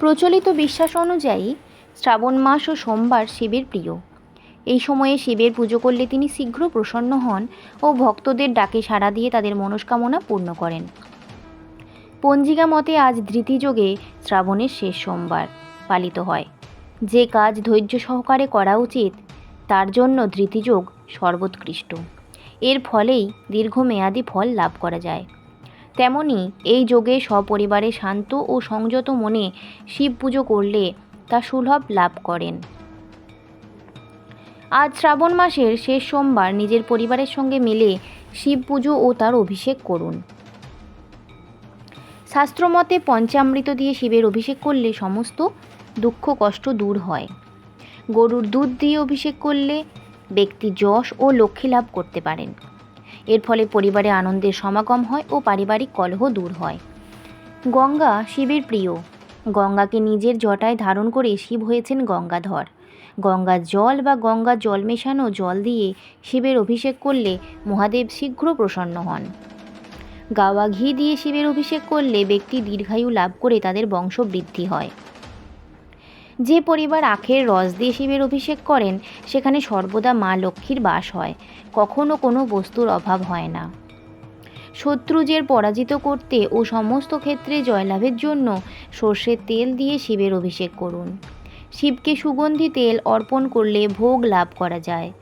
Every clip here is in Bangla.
প্রচলিত বিশ্বাস অনুযায়ী শ্রাবণ মাস ও সোমবার শিবের প্রিয়। এই সময়ে শিবের পুজো করলে তিনি শীঘ্র প্রসন্ন হন ও ভক্তদের ডাকে সাড়া দিয়ে তাদের মনস্কামনা পূর্ণ করেন। পঞ্জিকা মতে আজ ধৃতিযোগে শ্রাবণের শেষ সোমবার পালিত হয়। যে কাজ ধৈর্য সহকারে করা উচিত, তার জন্য ধৃতিযোগ সর্বোৎকৃষ্ট। এর ফলেই দীর্ঘমেয়াদী ফল লাভ করা যায়। তেমনি এই যোগে সপরিবারে শান্ত ও সংযত মনে শিব পুজো করলে তা সুলভ লাভ করেন। আজ শ্রাবণ মাসের শেষ সোমবার নিজের পরিবারের সঙ্গে মিলে শিব পুজো ও তার অভিষেক করুন। শাস্ত্রমতে পঞ্চামৃত দিয়ে শিবের অভিষেক করলে সমস্ত দুঃখ কষ্ট দূর হয়। গরুর দুধ দিয়ে অভিষেক করলে ব্যক্তি যশ ও লক্ষ্মী লাভ করতে পারেন। এর ফলে পরিবারে আনন্দের সমাগম হয় ও পারিবারিক কলহ দূর হয়। গঙ্গা শিবের প্রিয়। গঙ্গাকে নিজের জটায় ধারণ করে শিব হয়েছেন গঙ্গাধর। গঙ্গা জল বা গঙ্গা জল মেশানো জল দিয়ে শিবের অভিষেক করলে মহাদেব শীঘ্র প্রসন্ন হন। গাওয়া ঘি দিয়ে শিবের অভিষেক করলে ব্যক্তি দীর্ঘায়ু লাভ করে তাদের বংশ বৃদ্ধি হয়। যে পরিবার আখের রস দিয়ে শিবের অভিষেক করেন, সেখানে সর্বদা মা লক্ষ্মীর বাস হয়। কখনো কোনো বস্তুর অভাব হয় না। শত্রুজের পরাজিত করতে ও সমস্ত ক্ষেত্রে জয়লাভের জন্য সর্ষের তেল দিয়ে শিবের অভিষেক করুন। শিবকে সুগন্ধি তেল অর্পণ করলে ভোগ লাভ করা যায়।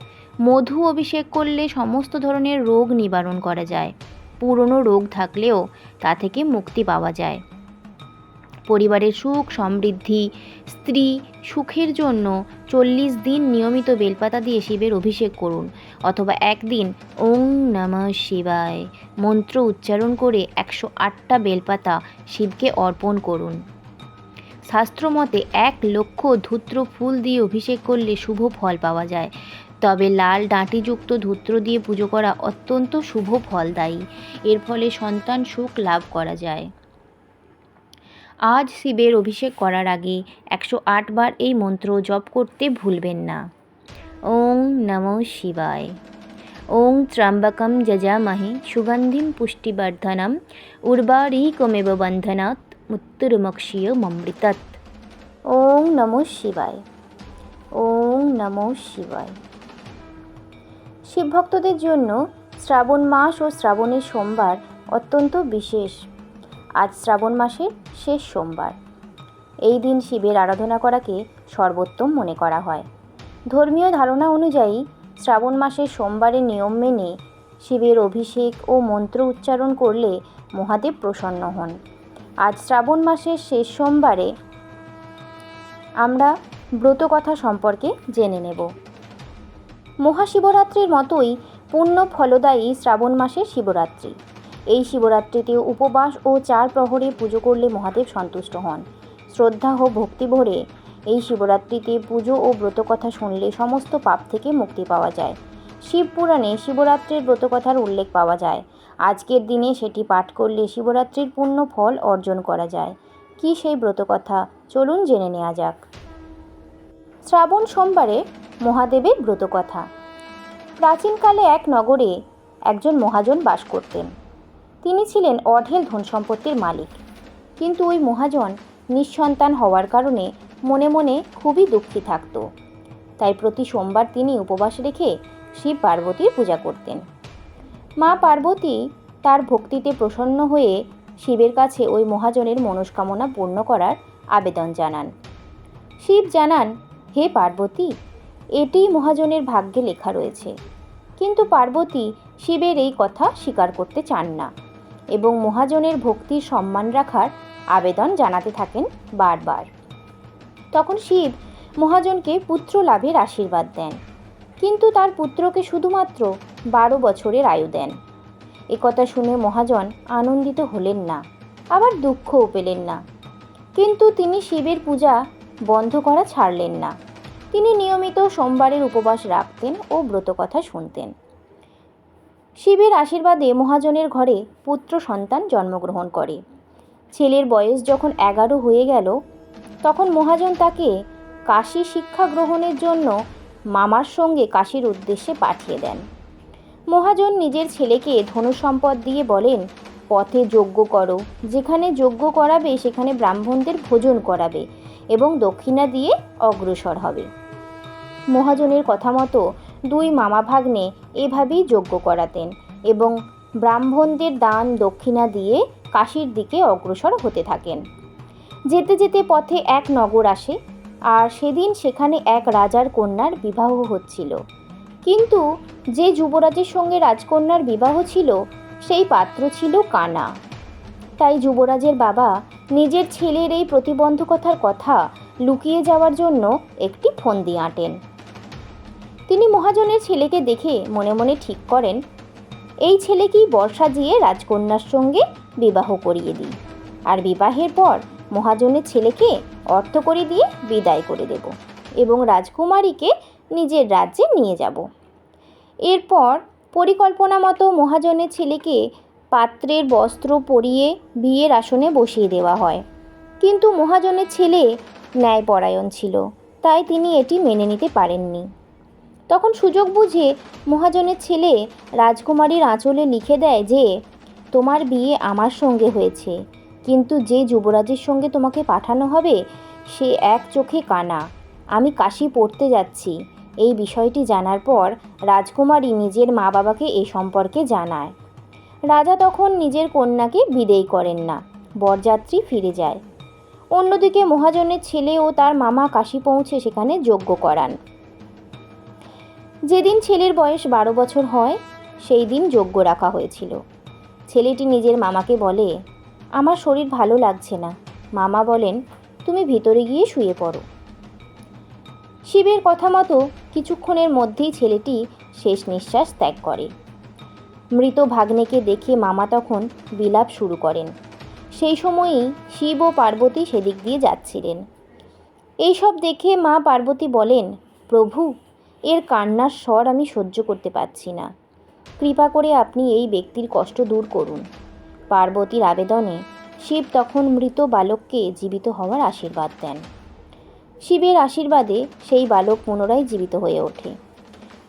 মধু অভিষেক করলে সমস্ত ধরনের রোগ নিবারণ করা যায়। পুরনো রোগ থাকলেও তা থেকে মুক্তি পাওয়া যায়। পরিবারের সুখ, সমৃদ্ধি, স্ত্রী সুখের জন্য চল্লিশ দিন নিয়মিত বেলপাতা দিয়ে শিবের অভিষেক করুন। অথবা একদিন ওং নমঃ শিবায় মন্ত্র উচ্চারণ করে একশো আটটা বেলপাতা শিবকে অর্পণ করুন। শাস্ত্রমতে এক লক্ষ ধূত্র ফুল দিয়ে অভিষেক করলে শুভ ফল পাওয়া যায়। তবে লাল ডাঁটিযুক্ত ধূত্র দিয়ে পুজো করা অত্যন্ত শুভ ফলদায়ী। এর ফলে সন্তান সুখ লাভ করা যায়। আজ শিবের অভিষেক করার আগে একশো আট বার এই মন্ত্র জপ করতে ভুলবেন না। ওং নম শিবায়। ওং ত্র্যম্বকম যজামহে সুগন্ধিম পুষ্টিবর্ধনম উর্বারীকমেব বন্ধনাৎ মৃত্যুর্মক্ষীয় মমৃতৎ। ওং নম শিবায়। ওং নম শিবায়। শিব ভক্তদের জন্য শ্রাবণ মাস ও শ্রাবণের সোমবার অত্যন্ত বিশেষ। আজ শ্রাবণ মাসের শেষ সোমবার। এই দিন শিবের আরাধনা করাকে সর্বোত্তম মনে করা হয়। ধর্মীয় ধারণা অনুযায়ী শ্রাবণ মাসের সোমবারের নিয়ম মেনে শিবের অভিষেক ও মন্ত্র উচ্চারণ করলে মহাদেব প্রসন্ন হন। আজ শ্রাবণ মাসের শেষ সোমবারে আমরা ব্রতকথা সম্পর্কে জেনে নেব। মহাশিবরাত্রির মতোই পূর্ণ ফলদায়ী শ্রাবণ মাসের শিবরাত্রি। এই শিবরাত্রিতে উপবাস ও চার প্রহরে পুজো করলে মহাদেব সন্তুষ্ট হন। শ্রদ্ধা ও ভক্তি ভরে এই শিবরাত্রিতে পুজো ও ব্রতকথা শুনলে সমস্ত পাপ থেকে মুক্তি পাওয়া যায়। শিব পুরাণে শিবরাত্রির ব্রতকথার উল্লেখ পাওয়া যায়। আজকের দিনে সেটি পাঠ করলে শিবরাত্রির পূর্ণ ফল অর্জন করা যায়। কি সেই ব্রতকথা? চলুন জেনে নেওয়া যাক। শ্রাবণ সোমবারে মহাদেবের ব্রতকথা। প্রাচীনকালে এক নগরে একজন মহাজন বাস করতেন। তিনি ছিলেন অঢেল ধন সম্পত্তির মালিক। কিন্তু ওই মহাজন নিঃসন্তান হওয়ার কারণে মনে মনে খুবই দুঃখী থাকত। তাই প্রতি সোমবার তিনি উপবাস রেখে শিব পার্বতীর পূজা করতেন। মা পার্বতী তার ভক্তিতে প্রসন্ন হয়ে শিবের কাছে ওই মহাজনের মনস্কামনা পূর্ণ করার আবেদন জানান। শিব জানান, হে পার্বতী এটি মহাজনের ভাগ্যে লেখা রয়েছে। কিন্তু পার্বতী শিবের এই কথা স্বীকার করতে চান না। এবং মহাজনের ভক্তির সম্মান রাখার আবেদন জানাতে থাকেন বারবার। তখন শিব মহাজনকে পুত্র লাভের আশীর্বাদ দেন। কিন্তু তার পুত্রকে শুধুমাত্র বারো বছরের আয়ু দেন। একথা শুনে মহাজন আনন্দিত হলেন না, আবার দুঃখও পেলেন না। কিন্তু তিনি শিবের পূজা বন্ধ করা ছাড়লেন না। তিনি নিয়মিত সোমবারের উপবাস রাখতেন ও ব্রতকথা শুনতেন। শিবের আশীর্বাদে মহাজনের ঘরে পুত্র সন্তান জন্মগ্রহণ করে। ছেলের বয়স যখন এগারো হয়ে গেল, তখন মহাজন তাকে কাশী শিক্ষা গ্রহণের জন্য মামার সঙ্গে কাশীর উদ্দেশ্যে পাঠিয়ে দেন। মহাজন নিজের ছেলেকে ধনুসম্পদ দিয়ে বলেন, পথে যজ্ঞ করো। যেখানে যজ্ঞ করাবে, সেখানে ব্রাহ্মণদের ভোজন করাবে এবং দক্ষিণা দিয়ে অগ্রসর হবে। মহাজনের কথা মতো দুই মামা ভাগ্নে এভাবেই যজ্ঞ করাতেন এবং ব্রাহ্মণদের দান দক্ষিণা দিয়ে কাশির দিকে অগ্রসর হতে থাকেন। যেতে যেতে পথে এক নগর আসে, আর সেদিন সেখানে এক রাজার কন্যার বিবাহ হচ্ছিল। কিন্তু যে যুবরাজের সঙ্গে রাজকন্যার বিবাহ ছিল, সেই পাত্র ছিল কানা। তাই যুবরাজের বাবা নিজের ছেলের এই প্রতিবন্ধকতার কথা লুকিয়ে যাওয়ার জন্য একটি ফন্দি আঁটেন। তিনি মহাজনের ছেলেকে দেখে মনে মনে ঠিক করেন, এই ছেলেকেই বর্ষা দিয়ে রাজকন্যার সঙ্গে বিবাহ করিয়ে দিই। আর বিবাহের পর মহাজনের ছেলেকে অর্থ করে দিয়ে বিদায় করে দেব এবং রাজকুমারীকে নিজের রাজ্যে নিয়ে যাব। এরপর পরিকল্পনা মতো মহাজনের ছেলেকে পাত্রের বস্ত্র পরিয়ে বিয়ের আসনে বসিয়ে দেওয়া হয়। কিন্তু মহাজনের ছেলে ন্যায়পরায়ণ ছিল, তাই তিনি এটি মেনে নিতে পারেননি। তখন সুযোগ বুঝে মহাজনের ছেলে রাজকুমারীর আঁচলে লিখে দেয় যে, তোমার বিয়ে আমার সঙ্গে হয়েছে, কিন্তু যে যুবরাজের সঙ্গে তোমাকে পাঠানো হবে, সে এক চোখে কানা। আমি কাশি পড়তে যাচ্ছি। এই বিষয়টি জানার পর রাজকুমারী নিজের মা বাবাকে এ সম্পর্কে জানায়। রাজা তখন নিজের কন্যাকে বিদেয় করেন না, বরযাত্রী ফিরে যায়। অন্যদিকে মহাজনের ছেলে ও তার মামা কাশি পৌঁছে সেখানে যজ্ঞ করান। যেদিন ছেলের বয়স বারো বছর হয়, সেই দিন যোগ্য রাখা হয়েছিল। ছেলেটি নিজের মামাকে বলে, আমার শরীর ভালো লাগছে না। মামা বলেন, তুমি ভিতরে গিয়ে শুয়ে পড়ো। শিবের কথা মতো কিছুক্ষণের মধ্যেই ছেলেটি শেষ নিঃশ্বাস ত্যাগ করে। মৃত ভাগ্নেকে দেখে মামা তখন বিলাপ শুরু করেন। সেই সময়েই শিব ও পার্বতী সেদিক দিয়ে যাচ্ছিলেন। এইসব দেখে মা পার্বতী বলেন, প্রভু এর কান্নার স্বর আমি সহ্য করতে পারছি না। কৃপা করে আপনি এই ব্যক্তির কষ্ট দূর করুন। পার্বতীর আবেদনে শিব তখন মৃত বালককে জীবিত হওয়ার আশীর্বাদ দেন। শিবের আশীর্বাদে সেই বালক পুনরায় জীবিত হয়ে ওঠে।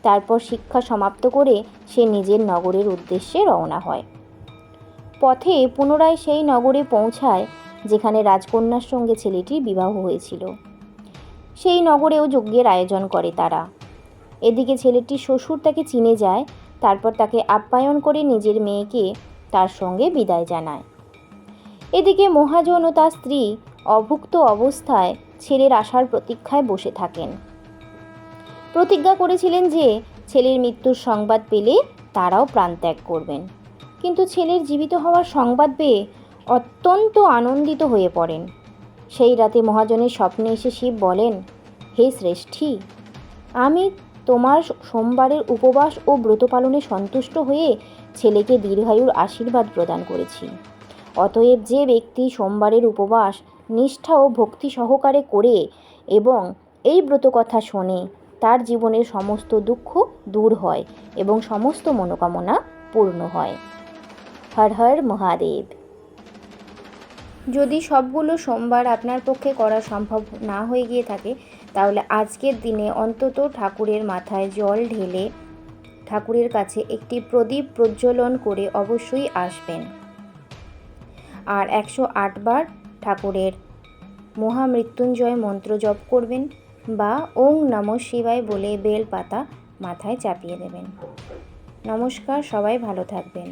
তারপর শিক্ষা সমাপ্ত করে সে নিজের নগরের উদ্দেশ্যে রওনা হয়। পথে পুনরায় সেই নগরে পৌঁছায়, যেখানে রাজকন্যার সঙ্গে ছেলেটির বিবাহ হয়েছিল। সেই নগরেও যজ্ঞের আয়োজন করে তারা। এদিকে ছেলেটি শ্বশুর তাকে চিনে যায়, তারপর তাকে আপ্যায়ন করে নিজের মেয়েকে তার সঙ্গে বিদায় জানায়। এদিকে মহাজন ও তার স্ত্রী অভুক্ত অবস্থায় ছেলের আসার প্রতীক্ষায় বসে থাকেন। প্রতিজ্ঞা করেছিলেন যে ছেলের মৃত্যুর সংবাদ পেলে তারাও প্রাণত্যাগ করবেন। কিন্তু ছেলের জীবিত হওয়ার সংবাদ পেয়ে অত্যন্ত আনন্দিত হয়ে পড়েন। সেই রাতে মহাজনের স্বপ্নে এসে শিব বলেন, হে শ্রেষ্ঠী, আমি তোমার সোমবারের উপবাস ও ব্রত পালনে সন্তুষ্ট হয়ে ছেলেকে দীর্ঘায়ুর আশীর্বাদ প্রদান করেছি। অতএব যে ব্যক্তি সোমবারের উপবাস, নিষ্ঠা ও ভক্তি সহকারে করে এবং এই ব্রত কথা শোনে, তার জীবনের সমস্ত দুঃখ দূর হয় এবং সমস্ত মনোকামনা পূর্ণ হয়। হর হর মহাদেব। যদি সবগুলো সোমবার আপনার পক্ষে করা সম্ভব না হয়ে গিয়ে থাকে, তাহলে আজকের দিনে অন্তত ঠাকুরের মাথায় জল ঢেলে ঠাকুরের কাছে একটি প্রদীপ প্রজ্বলন করে অবশ্যই আসবেন। আর একশো আটবার ঠাকুরের মহামৃত্যুঞ্জয় মন্ত্র জপ করবেন বা ওং নম শিবায় বলে বেল পাতা মাথায় চাপিয়ে দেবেন। নমস্কার, সবাই ভালো থাকবেন।